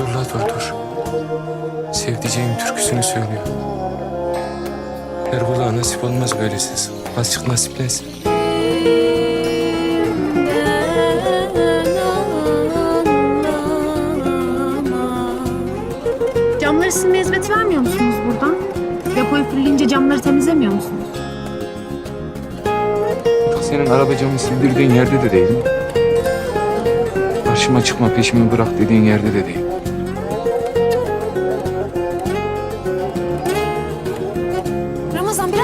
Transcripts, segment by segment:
Dur dur. Sevdiceğim türküsünü söylüyor. Her kulağa nasip olmaz böyle ses. Azıcık nasiplensin. Camları silme hizmeti vermiyor musunuz buradan? Depoyu fırlayınca camları temizlemiyor musunuz? Senin araba camı sildirdiğin yerde de değilim. Karşıma çıkma peşimi bırak dediğin yerde de değil.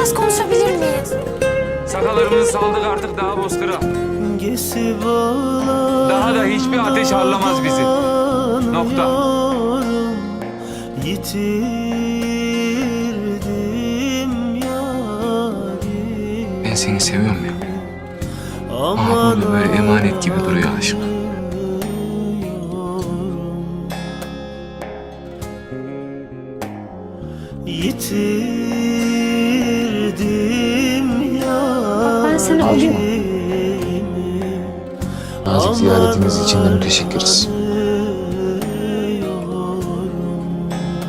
Biraz konuşabilir miyiz? Sakalarımızı saldık artık daha bozkıra. Daha da hiçbir ateş harlamaz bizi. Nokta. Yitirdim Ben seni seviyorum ya. Ama burada böyle emanet gibi duruyor aşk. O gün... Nazik ziyaretiniz için de müteşekkiriz.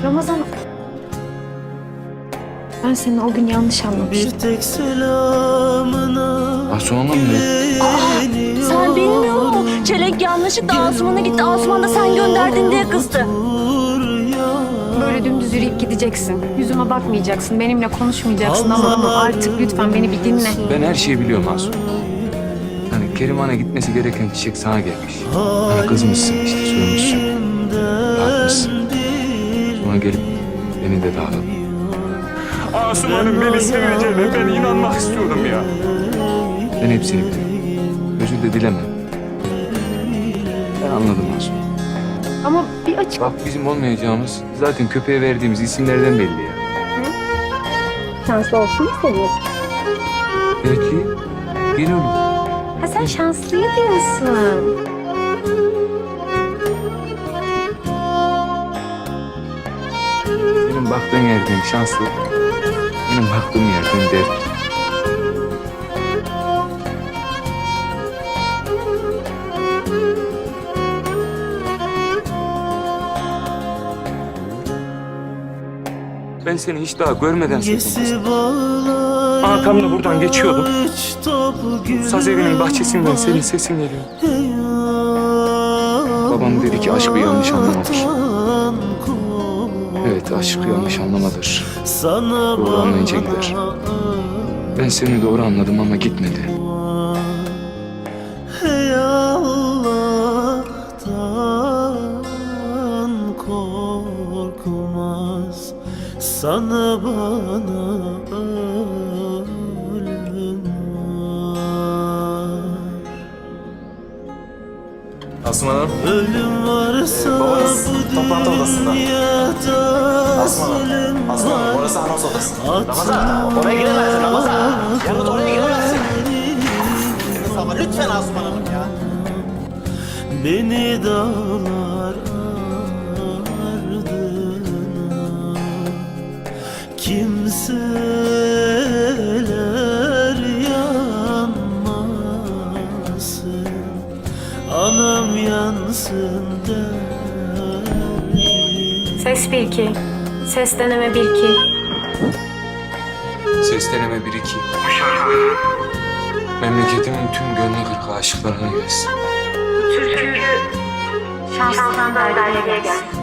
Ramazan... Ben seni o gün yanlış anlamıştım. Bir tek selamına Ah sonra mı? Sen bilmiyor musun? Çelenk yanlışlıkla Asuman'a gitti. Asuman da sen gönderdin diye kızdı. Böyle dümdüz yürüyüp gideceksin. Yüzüme bakmayacaksın, benimle konuşmayacaksın ama, ama artık lütfen beni bir dinle. Ben her şeyi biliyorum Asu. Hani Keriman'a gitmesi gereken çiçek sana gelmiş. Hani kızmışsın işte sormuşsun. Bakmışsın. Sonra gelip beni de dağıladın. Asuman'ın beni seveceğine ben inanmak istiyorum ya. Ben hepsini biliyorum. Özür de dilemem. Ben anladım Asu. Ama bir açık... Bak bizim olmayacağımız zaten köpeğe verdiğimiz isimlerden belli ya. Şanslı olsun istedim. Belki bir oğlum. Ha sen şanslıyı diyorsun. Senin baktığın yerden şanslı. Benim baktığım yerden dert. Ben seni hiç daha görmeden sevdim. Gesi bağlar Aa, tam da buradan geçiyordum. Saz evinin bahçesinden senin sesin geliyor. Babam dedi ki aşkı yanlış anlamadır. Evet aşk yanlış anlamadır. Doğru anlayınca gider. Ben seni doğru anladım ama gitmedi. Sana bana ölüm var Asuman Hanım, Ölüm varsa babanız bu toplantı odasında. zulüm Hanım, Aslan Hanım, orası anons odası. Atma Oraya giremezsin Ramazan. Yalnız oraya giremezsin. Ama lütfen Asuman Hanım ya. Beni dağlar Kimseler yanmasın Anam yansın derdim Ses bir iki. Ses deneme bir iki. Ses deneme 1-2. Memleketimin tüm gönlü kırık aşıklarına gelsin. Şanslıdan da gelsin.